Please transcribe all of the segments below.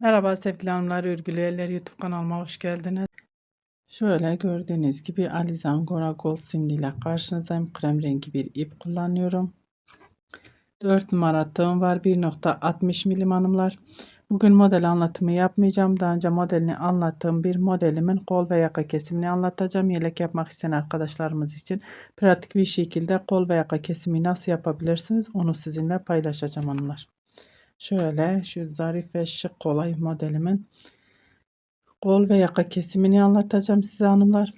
Merhaba sevgili hanımlar, örgülü eller YouTube kanalıma hoş geldiniz. Şöyle gördüğünüz gibi Alize Angora Gold simliyle karşınızdayım. Krem rengi bir ip kullanıyorum. 4 numara tığım var. 1.60 milim hanımlar. Bugün model anlatımı yapmayacağım. Daha önce modelini anlattığım bir modelimin kol ve yaka kesimini anlatacağım. Yelek yapmak isteyen arkadaşlarımız için pratik bir şekilde kol ve yaka kesimi nasıl yapabilirsiniz onu sizinle paylaşacağım hanımlar. Şöyle şu zarif ve şık kolay modelimin kol ve yaka kesimini anlatacağım size hanımlar.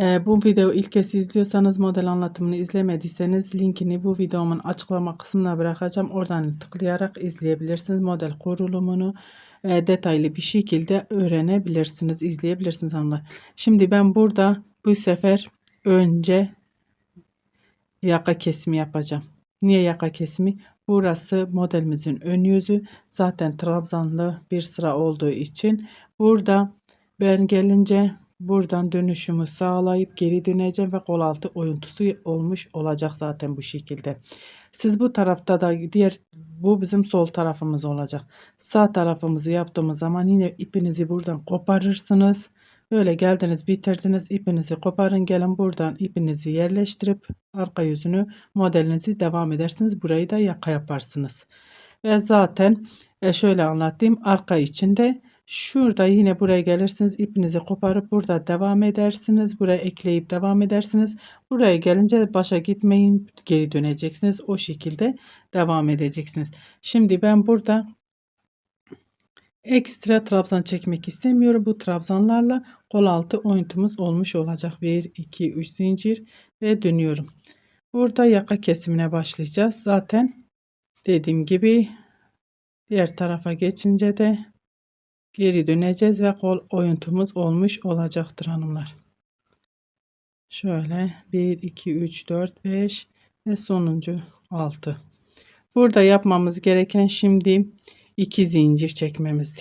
Ee, bu video ilk kez izliyorsanız model anlatımını izlemediyseniz linkini bu videomun açıklama kısmına bırakacağım. Oradan tıklayarak izleyebilirsiniz. Model kurulumunu e, detaylı bir şekilde öğrenebilirsiniz, izleyebilirsiniz hanımlar. Şimdi ben burada bu sefer önce yaka kesimi yapacağım. Niye yaka kesimi? Burası modelimizin ön yüzü. Zaten trabzanlı bir sıra olduğu için burada ben gelince buradan dönüşümü sağlayıp geri döneceğim ve kol altı oyuntusu olmuş olacak zaten bu şekilde. Siz bu tarafta da diğer bu bizim sol tarafımız olacak. Sağ tarafımızı yaptığımız zaman yine ipinizi buradan koparırsınız. Böyle geldiniz bitirdiniz ipinizi koparın gelin buradan ipinizi yerleştirip arka yüzünü modelinizi devam edersiniz. Burayı da yaka yaparsınız. Ve zaten e, şöyle anlatayım arka içinde şurada yine buraya gelirsiniz ipinizi koparıp burada devam edersiniz. Buraya ekleyip devam edersiniz. Buraya gelince başa gitmeyin geri döneceksiniz. O şekilde devam edeceksiniz. Şimdi ben burada Ekstra trabzan çekmek istemiyorum. Bu trabzanlarla kol altı oyuntumuz olmuş olacak. 1, 2, 3 zincir ve dönüyorum. Burada yaka kesimine başlayacağız. Zaten dediğim gibi diğer tarafa geçince de geri döneceğiz ve kol oyuntumuz olmuş olacaktır hanımlar. Şöyle 1, 2, 3, 4, 5 ve sonuncu 6. Burada yapmamız gereken şimdi 2 zincir çekmemizdi.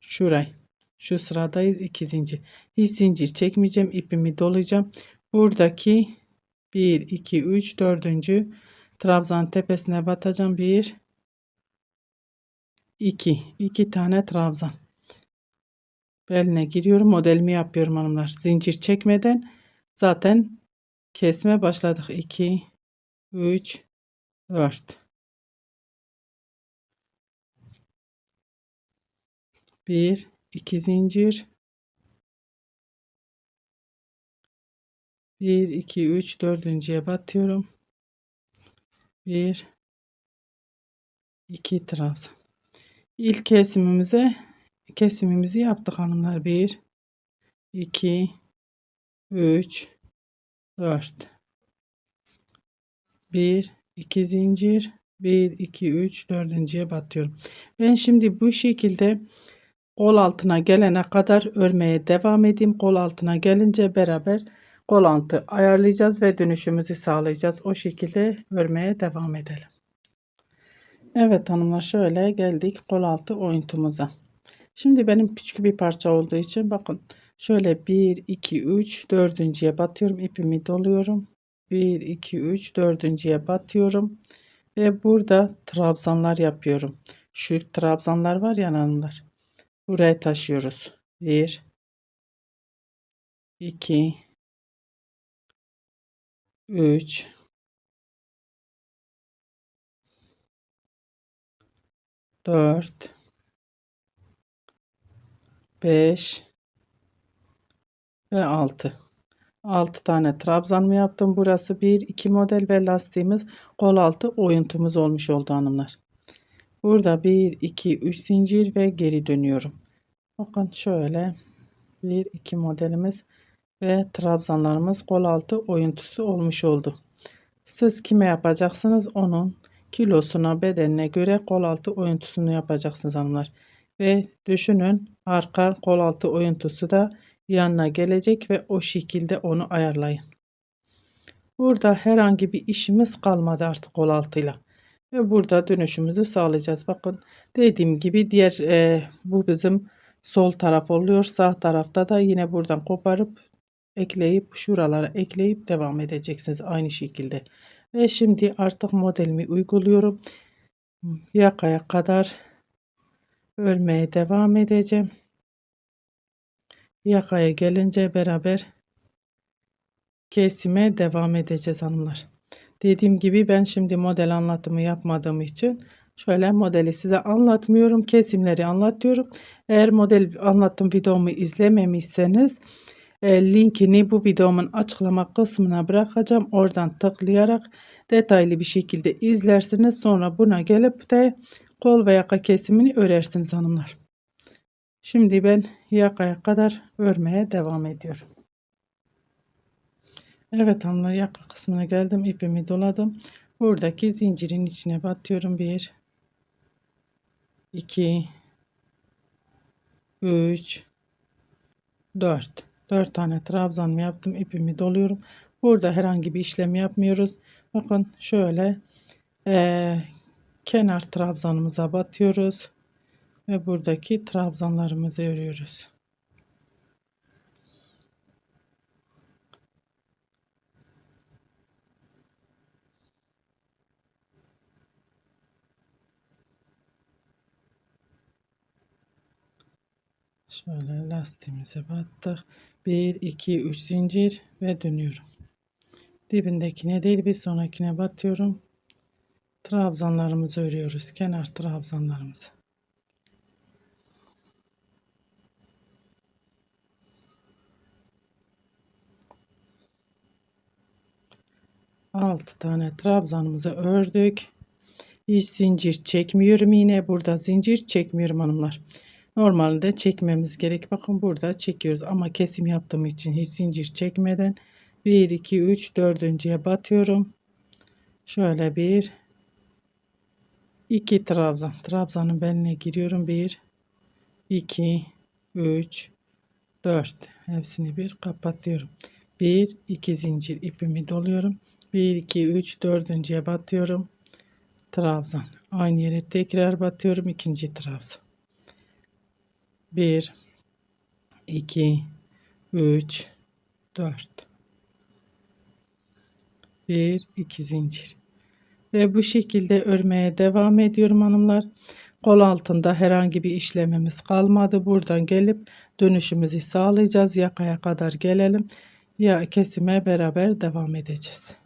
Şuray. Şu sıradayız 2 zincir. Hiç zincir çekmeyeceğim. ipimi dolayacağım. Buradaki 1 2 3 4. trabzan tepesine batacağım. 1 2 2 tane trabzan. Beline giriyorum. Modelimi yapıyorum hanımlar. Zincir çekmeden zaten kesme başladık. 2 3 4 1 2 zincir. 1 2 3 dördüncüye batıyorum. 1 2 trabzan. İlk kesimimize kesimimizi yaptık hanımlar. 1 2 3 4 1 2 zincir. 1 2 3 dördüncüye batıyorum. Ben şimdi bu şekilde Kol altına gelene kadar örmeye devam edeyim. Kol altına gelince beraber kol altı ayarlayacağız ve dönüşümüzü sağlayacağız. O şekilde örmeye devam edelim. Evet hanımlar şöyle geldik kol altı oyuntumuza. Şimdi benim küçük bir parça olduğu için bakın şöyle 1 2 3 dördüncüye batıyorum ipimi doluyorum 1 2 3 dördüncüye batıyorum ve burada trabzanlar yapıyorum şu trabzanlar var ya hanımlar buraya taşıyoruz. 1 2 3 4 5 ve 6 6 tane trabzan mı yaptım? Burası 1 2 model ve lastiğimiz kol altı oyuntumuz olmuş oldu hanımlar. Burada 1 2 3 zincir ve geri dönüyorum Bakın şöyle bir iki modelimiz ve trabzanlarımız kol altı oyuntusu olmuş oldu. Siz kime yapacaksınız? Onun kilosuna bedenine göre kol altı oyuntusunu yapacaksınız hanımlar. Ve düşünün arka kol altı oyuntusu da yanına gelecek ve o şekilde onu ayarlayın. Burada herhangi bir işimiz kalmadı artık kol altıyla. Ve burada dönüşümüzü sağlayacağız. Bakın dediğim gibi diğer e, bu bizim sol taraf oluyor. Sağ tarafta da yine buradan koparıp ekleyip şuralara ekleyip devam edeceksiniz aynı şekilde. Ve şimdi artık modelimi uyguluyorum. Yakaya kadar örmeye devam edeceğim. Yakaya gelince beraber kesime devam edeceğiz hanımlar. Dediğim gibi ben şimdi model anlatımı yapmadığım için şöyle modeli size anlatmıyorum. Kesimleri anlatıyorum. Eğer model anlatım videomu izlememişseniz e, linkini bu videomun açıklama kısmına bırakacağım. Oradan tıklayarak detaylı bir şekilde izlersiniz. Sonra buna gelip de kol ve yaka kesimini örersiniz hanımlar. Şimdi ben yakaya kadar örmeye devam ediyorum. Evet hanımlar yaka kısmına geldim. ipimi doladım. Buradaki zincirin içine batıyorum. 1 2 3 4 4 tane trabzan yaptım. ipimi doluyorum. Burada herhangi bir işlem yapmıyoruz. Bakın şöyle e, kenar trabzanımıza batıyoruz ve buradaki trabzanlarımızı örüyoruz. Şöyle lastiğimize battık. 1 2 3 zincir ve dönüyorum. Dibindekine değil bir sonrakine batıyorum. Trabzanlarımızı örüyoruz. Kenar trabzanlarımızı. Altı tane trabzanımızı ördük. Hiç zincir çekmiyorum yine. Burada zincir çekmiyorum hanımlar. Normalde çekmemiz gerek. Bakın burada çekiyoruz ama kesim yaptığım için hiç zincir çekmeden 1 2 3 dördüncüye batıyorum. Şöyle bir 2 trabzan. Trabzanın beline giriyorum. 1 2 3 4 hepsini bir kapatıyorum. 1 2 zincir ipimi doluyorum. 1 2 3 dördüncüye batıyorum. Trabzan. Aynı yere tekrar batıyorum. ikinci trabzan. 1 2 3 4 1 2 zincir. Ve bu şekilde örmeye devam ediyorum hanımlar. Kol altında herhangi bir işlemimiz kalmadı. Buradan gelip dönüşümüzü sağlayacağız. Yakaya kadar gelelim. Ya kesime beraber devam edeceğiz.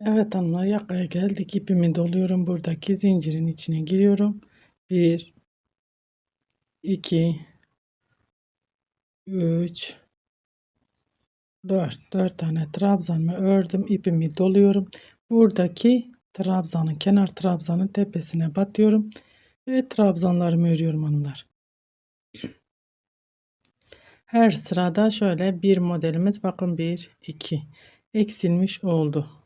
Evet hanımlar yakaya geldik. İpimi doluyorum. Buradaki zincirin içine giriyorum. 1 2 3 4 4 tane trabzanımı ördüm ipimi doluyorum. Buradaki trabzanın kenar trabzanın tepesine batıyorum ve trabzanlarımı örüyorum hanımlar. Her sırada şöyle bir modelimiz bakın 1 2 eksilmiş oldu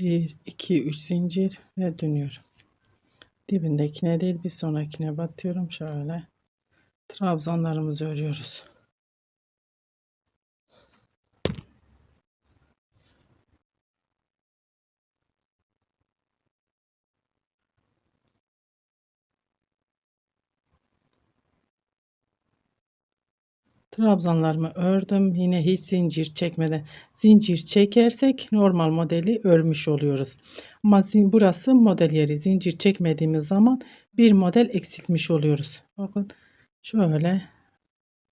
1 2 3 zincir ve dönüyorum. Dibindekine değil bir sonrakine batıyorum. Şöyle trabzanlarımızı örüyoruz Trabzanlarımı ördüm. Yine hiç zincir çekmeden. Zincir çekersek normal modeli örmüş oluyoruz. Ama burası model yeri. Zincir çekmediğimiz zaman bir model eksiltmiş oluyoruz. Bakın şöyle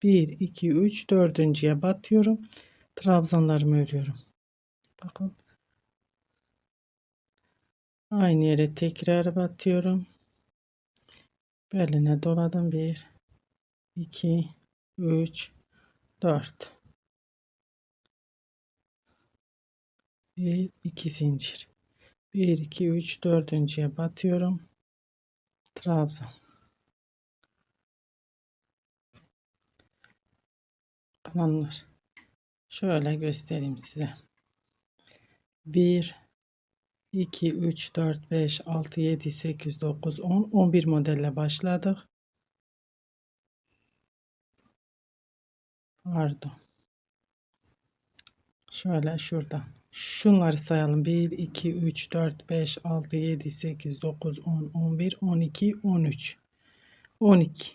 1, 2, 3, dördüncüye batıyorum. Trabzanlarımı örüyorum. Bakın. Aynı yere tekrar batıyorum. Beline doladım. 1, 2, 3 4 1 2 zincir. 1 2 3 dördüncüye batıyorum. Trabzan kanallar şöyle göstereyim size. 1 2 3 4 5 6 7 8 9 10 11 modelle başladık Pardon. Şöyle şuradan. Şunları sayalım. 1, 2, 3, 4, 5, 6, 7, 8, 9, 10, 11, 12, 13. 12.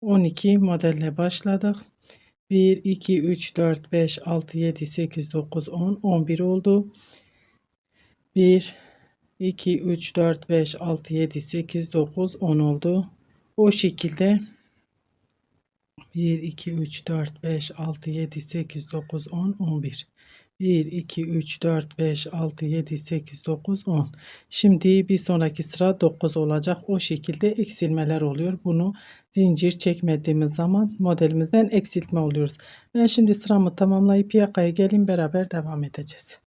12 modelle başladık. 1, 2, 3, 4, 5, 6, 7, 8, 9, 10, 11 oldu. 1, 2, 3, 4, 5, 6, 7, 8, 9, 10 oldu. O şekilde 1, 2, 3, 4, 5, 6, 7, 8, 9, 10, 11. 1, 2, 3, 4, 5, 6, 7, 8, 9, 10. Şimdi bir sonraki sıra 9 olacak. O şekilde eksilmeler oluyor. Bunu zincir çekmediğimiz zaman modelimizden eksiltme oluyoruz. Ben şimdi sıramı tamamlayıp yakaya gelin beraber devam edeceğiz.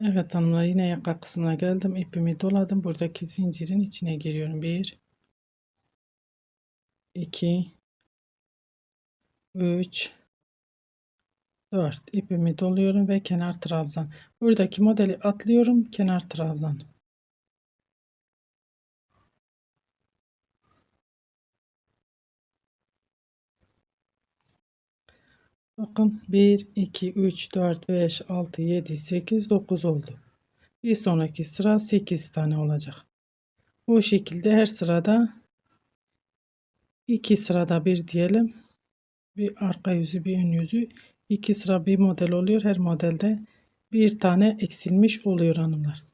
Evet hanımlar yine yaka kısmına geldim. İpimi doladım. Buradaki zincirin içine giriyorum. 1 2 3 4 ipimi doluyorum ve kenar trabzan. Buradaki modeli atlıyorum. Kenar trabzan. Bakın 1, 2, 3, 4, 5, 6, 7, 8, 9 oldu. Bir sonraki sıra 8 tane olacak. Bu şekilde her sırada 2 sırada bir diyelim. Bir arka yüzü bir ön yüzü. 2 sıra bir model oluyor. Her modelde bir tane eksilmiş oluyor hanımlar.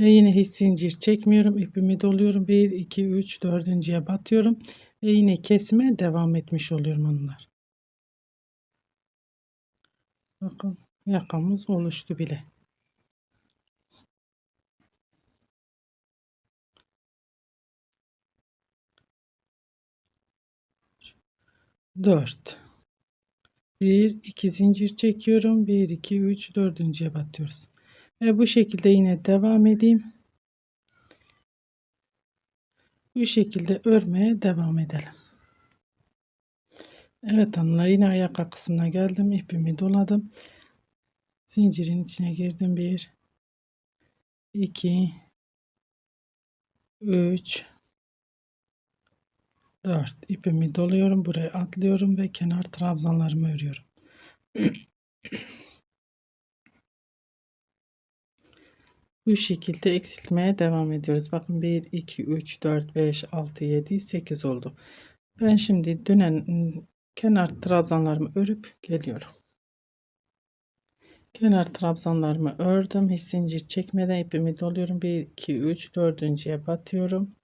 Ve yine hiç zincir çekmiyorum. İpimi doluyorum. 1, 2, 3, 4.ye batıyorum. Ve yine kesime devam etmiş oluyorum hanımlar. Bakın yakamız oluştu bile. Dört. Bir, iki zincir çekiyorum. Bir, iki, üç, dördüncüye batıyoruz. Ve bu şekilde yine devam edeyim. Bu şekilde örmeye devam edelim. Evet hanımlar yine ayak kısmına geldim. İpimi doladım. Zincirin içine girdim. 1 2 3 4 ipimi doluyorum. Buraya atlıyorum ve kenar trabzanlarımı örüyorum. Bu şekilde eksiltmeye devam ediyoruz. Bakın 1, 2, 3, 4, 5, 6, 7, 8 oldu. Ben şimdi dönen kenar trabzanlarımı örüp geliyorum. Kenar trabzanlarımı ördüm. Hiç zincir çekmeden ipimi doluyorum. 1, 2, 3, dördüncüye batıyorum.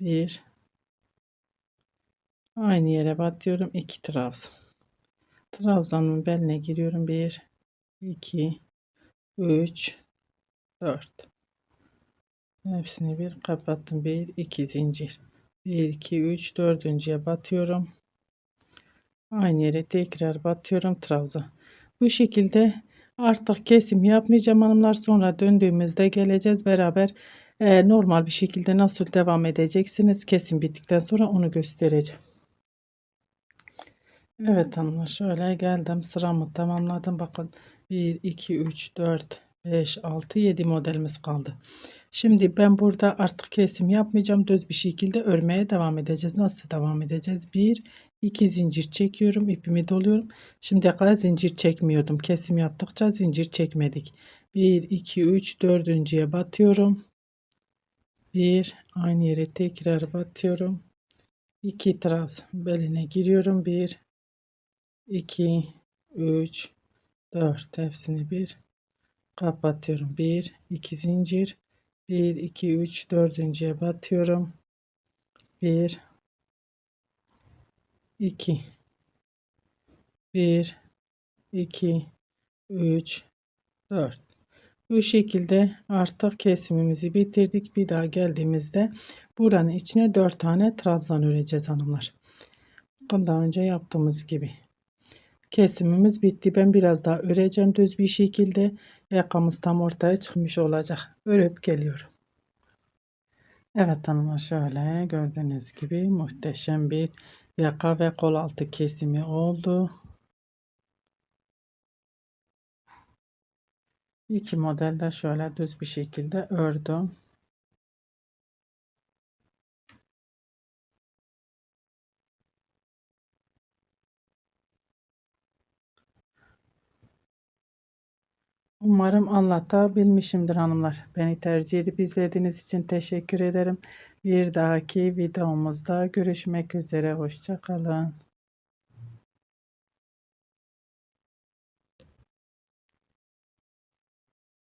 1, aynı yere batıyorum. 2 trabzan. Trabzanın beline giriyorum. 1, 2, 3, 4. Hepsini bir kapattım. 1, 2 zincir. 1, 2, 3, dördüncüye batıyorum. Aynı yere tekrar batıyorum trabzan. Bu şekilde artık kesim yapmayacağım hanımlar. Sonra döndüğümüzde geleceğiz beraber e, normal bir şekilde nasıl devam edeceksiniz. Kesim bittikten sonra onu göstereceğim. Evet hanımlar şöyle geldim sıramı tamamladım. Bakın 1, 2, 3, 4, 5, 6, 7 modelimiz kaldı. Şimdi ben burada artık kesim yapmayacağım. Düz bir şekilde örmeye devam edeceğiz. Nasıl devam edeceğiz? 1, 2 zincir çekiyorum. ipimi doluyorum. Şimdiye kadar zincir çekmiyordum. Kesim yaptıkça zincir çekmedik. 1, 2, 3, dördüncüye batıyorum. 1, aynı yere tekrar batıyorum. 2 trabzan beline giriyorum. 1, 2, 3, 4 hepsini bir kapatıyorum. 1, 2 zincir. 1, 2, 3, dördüncüye batıyorum. 1, 2 1 2 3 4 bu şekilde artık kesimimizi bitirdik. Bir daha geldiğimizde buranın içine 4 tane trabzan öreceğiz hanımlar. Bundan önce yaptığımız gibi. Kesimimiz bitti. Ben biraz daha öreceğim düz bir şekilde. Yakamız tam ortaya çıkmış olacak. Örüp geliyorum. Evet hanımlar şöyle gördüğünüz gibi muhteşem bir yaka ve kol altı kesimi oldu. İki modelde şöyle düz bir şekilde ördüm. Umarım anlatabilmişimdir hanımlar. Beni tercih edip izlediğiniz için teşekkür ederim. Bir dahaki videomuzda görüşmek üzere. Hoşçakalın.